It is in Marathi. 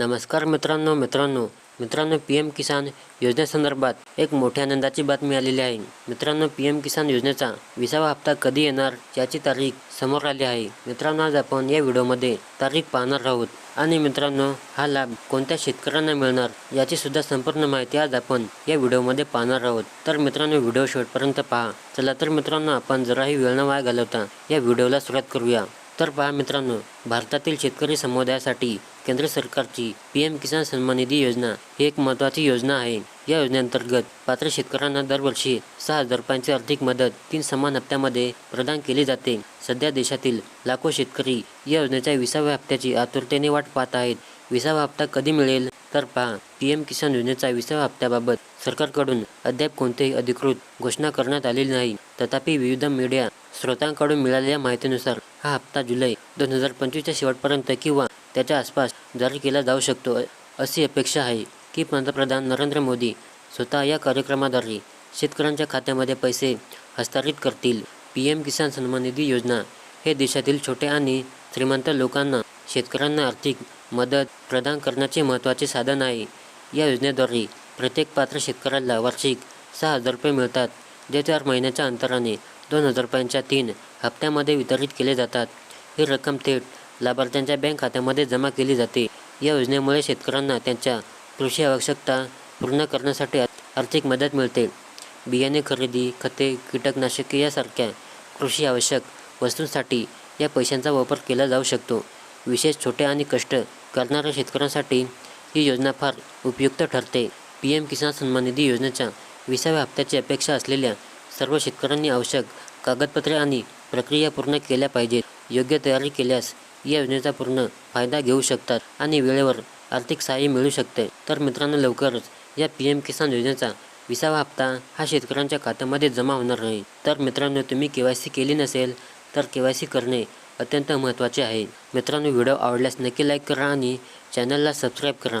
नमस्कार मित्रांनो मित्रांनो. मित्रांनो पी एम किसान योजनेसंदर्भात एक मोठ्या आनंदाची बातमी आलेली आहे. मित्रांनो पी एम किसान योजनेचा विसावा हप्ता कधी येणार याची तारीख समोर आली आहे. मित्रांनो आज आपण या व्हिडिओमध्ये तारीख पाहणार आहोत. आणि मित्रांनो हा लाभ कोणत्या शेतकऱ्यांना मिळणार याची सुद्धा संपूर्ण माहिती आज आपण या व्हिडिओमध्ये पाहणार आहोत. तर मित्रांनो व्हिडिओ शेवटपर्यंत पहा. चला तर मित्रांनो आपण जराही वेळ न वाया घालवता या व्हिडिओला सुरुवात करूया. तर पहा मित्रांनो भारतातील शेतकरी समुदायासाठी केंद्र सरकारची पी एम किसान सन्मान निधी योजना ही एक महत्त्वाची योजना आहे. या योजनेअंतर्गत पात्र शेतकऱ्यांना दरवर्षी सहा हजार रुपयांची आर्थिक मदत तीन समान हप्त्यामध्ये प्रदान केली जाते. सध्या देशातील लाखो शेतकरी या योजनेच्या विसाव्या हप्त्याची आतुरतेने वाट पाहत आहेत. विसावा हप्ता कधी मिळेल? तर पहा पी एम किसान योजनेचा विसाव्या हप्त्याबाबत सरकारकडून अद्याप कोणतीही अधिकृत घोषणा करण्यात आलेली नाही. तथापि विविध मीडिया स्रोतांकडून मिळालेल्या माहितीनुसार हा हप्ता जुलै दोन हजार पंचवीसच्या शेवटपर्यंत किंवा त्याच्या आसपास जारी केला जाऊ शकतो अशी अपेक्षा आहे की पंतप्रधान नरेंद्र मोदी स्वतः या कार्यक्रमाद्वारे शेतकऱ्यांच्या खात्यामध्ये पैसे हस्तांतरित करतील. पी एम किसान सन्मान निधी योजना हे देशातील छोट्या आणि श्रीमंत लोकांना शेतकऱ्यांना आर्थिक मदत प्रदान करण्याचे महत्त्वाचे साधन आहे. या योजनेद्वारे प्रत्येक पात्र शेतकऱ्याला वार्षिक सहा हजार रुपये मिळतात जे चार महिन्याच्या अंतराने दोन हजार रुपयांच्या तीन हप्त्यामध्ये वितरित केले जातात. ही रक्कम थेट लाभार्थ्यांच्या बँक खात्यामध्ये जमा केली जाते. या योजनेमुळे शेतकऱ्यांना त्यांच्या कृषी आवश्यकता पूर्ण करण्यासाठी आर्थिक मदत मिळते. बियाणे खरेदी खते कीटकनाशके यासारख्या कृषी आवश्यक वस्तूंसाठी या पैशांचा वापर केला जाऊ शकतो. विशेष छोटे आणि कष्ट करणाऱ्या शेतकऱ्यांसाठी ही योजना फार उपयुक्त ठरते. पी एम किसान सन्मान निधी योजनेच्या विसाव्या हप्त्याची अपेक्षा असलेल्या सर्व शेतकऱ्यांनी आवश्यक कागदपत्रे आणि प्रक्रिया पूर्ण केल्या पाहिजेत. योग्य तयारी केल्यास या योजनेचा पूर्ण फायदा घेऊ शकतात आणि वेळेवर आर्थिक सहाय्य मिळू शकते. तर मित्रांनो लवकरच या पी एम किसान योजनेचा विसावा हप्ता हा शेतकऱ्यांच्या खात्यामध्ये जमा होणार नाही. तर मित्रांनो तुम्ही के वाय सी केली नसेल तर के वाय सी करणे अत्यंत महत्त्वाचे आहे. मित्रांनो व्हिडिओ आवडल्यास नक्की लाईक करा आणि चॅनलला सबस्क्राईब करा.